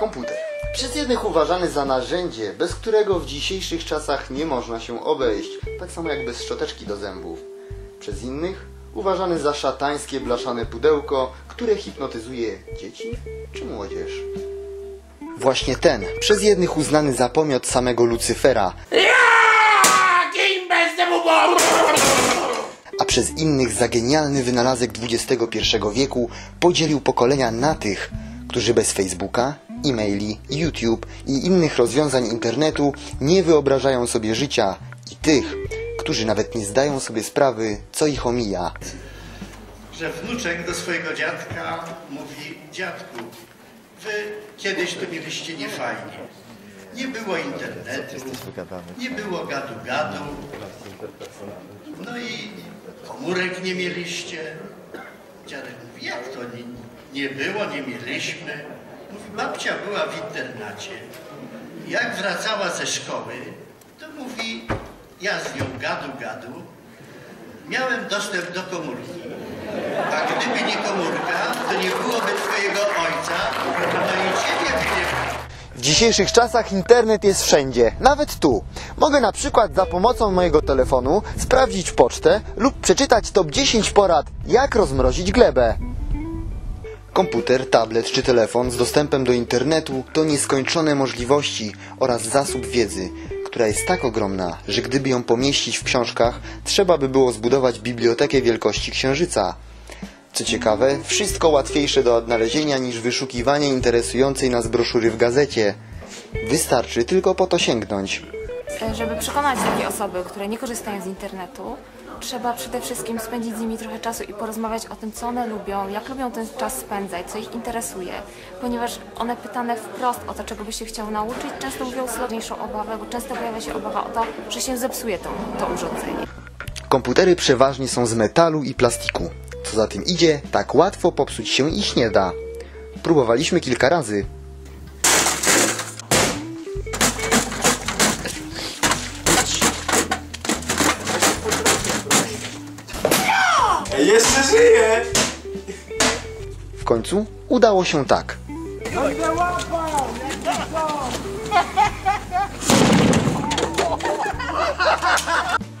Komputer. Przez jednych uważany za narzędzie, bez którego w dzisiejszych czasach nie można się obejść, tak samo jak bez szczoteczki do zębów. Przez innych uważany za szatańskie blaszane pudełko, które hipnotyzuje dzieci czy młodzież. Właśnie ten, przez jednych uznany za pomiot samego Lucyfera, a przez innych za genialny wynalazek XXI wieku podzielił pokolenia na tych, którzy bez Facebooka, e-maili, YouTube i innych rozwiązań internetu nie wyobrażają sobie życia i tych, którzy nawet nie zdają sobie sprawy, co ich omija. że wnuczek do swojego dziadka mówi, dziadku, wy kiedyś to mieliście niefajnie. Nie było internetu, nie było gadu-gadu, no i komórek nie mieliście. Dziadek mówi, jak to nie, nie było, nie mieliśmy. Babcia była w internacie. Jak wracała ze szkoły, to mówi, ja z nią gadu-gadu, miałem dostęp do komórki. A gdyby nie komórka, to nie byłoby twojego ojca, no i ciebie by nie było. W dzisiejszych czasach internet jest wszędzie, nawet tu. Mogę na przykład za pomocą mojego telefonu sprawdzić pocztę lub przeczytać top 10 porad, jak rozmrozić glebę. Komputer, tablet czy telefon z dostępem do internetu to nieskończone możliwości oraz zasób wiedzy, która jest tak ogromna, że gdyby ją pomieścić w książkach, trzeba by było zbudować bibliotekę wielkości księżyca. Co ciekawe, wszystko łatwiejsze do odnalezienia niż wyszukiwanie interesującej nas broszury w gazecie. Wystarczy tylko po to sięgnąć. E, Żeby przekonać takie osoby, które nie korzystają z internetu, trzeba przede wszystkim spędzić z nimi trochę czasu i porozmawiać o tym, co one lubią, jak lubią ten czas spędzać, co ich interesuje. Ponieważ one pytane wprost o to, czego by się chciały nauczyć, często mówią słabniejszą obawę, bo często pojawia się obawa o to, że się zepsuje to, to urządzenie. Komputery przeważnie są z metalu i plastiku. Co za tym idzie, tak łatwo popsuć się ich nie da. Próbowaliśmy kilka razy. Jeszcze żyje! W końcu udało się tak.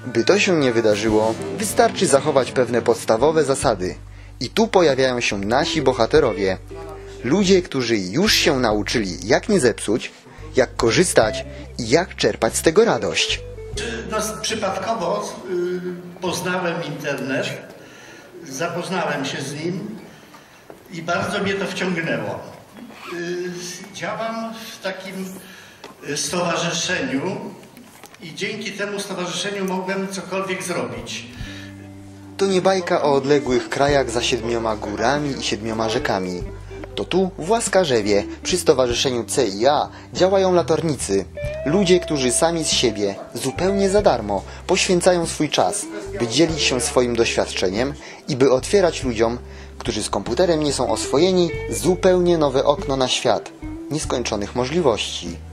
By to się nie wydarzyło, wystarczy zachować pewne podstawowe zasady. I tu pojawiają się nasi bohaterowie. Ludzie, którzy już się nauczyli, jak nie zepsuć, jak korzystać i jak czerpać z tego radość. No, przypadkowo y, poznałem internet, zapoznałem się z nim i bardzo mnie to wciągnęło. Y, działam w takim y, stowarzyszeniu i dzięki temu stowarzyszeniu mogłem cokolwiek zrobić. To nie bajka o odległych krajach za siedmioma górami i siedmioma rzekami. To tu, w Łaskarzewie, przy stowarzyszeniu CIA działają latarnicy. Ludzie, którzy sami z siebie, zupełnie za darmo, poświęcają swój czas, by dzielić się swoim doświadczeniem i by otwierać ludziom, którzy z komputerem nie są oswojeni, zupełnie nowe okno na świat, nieskończonych możliwości.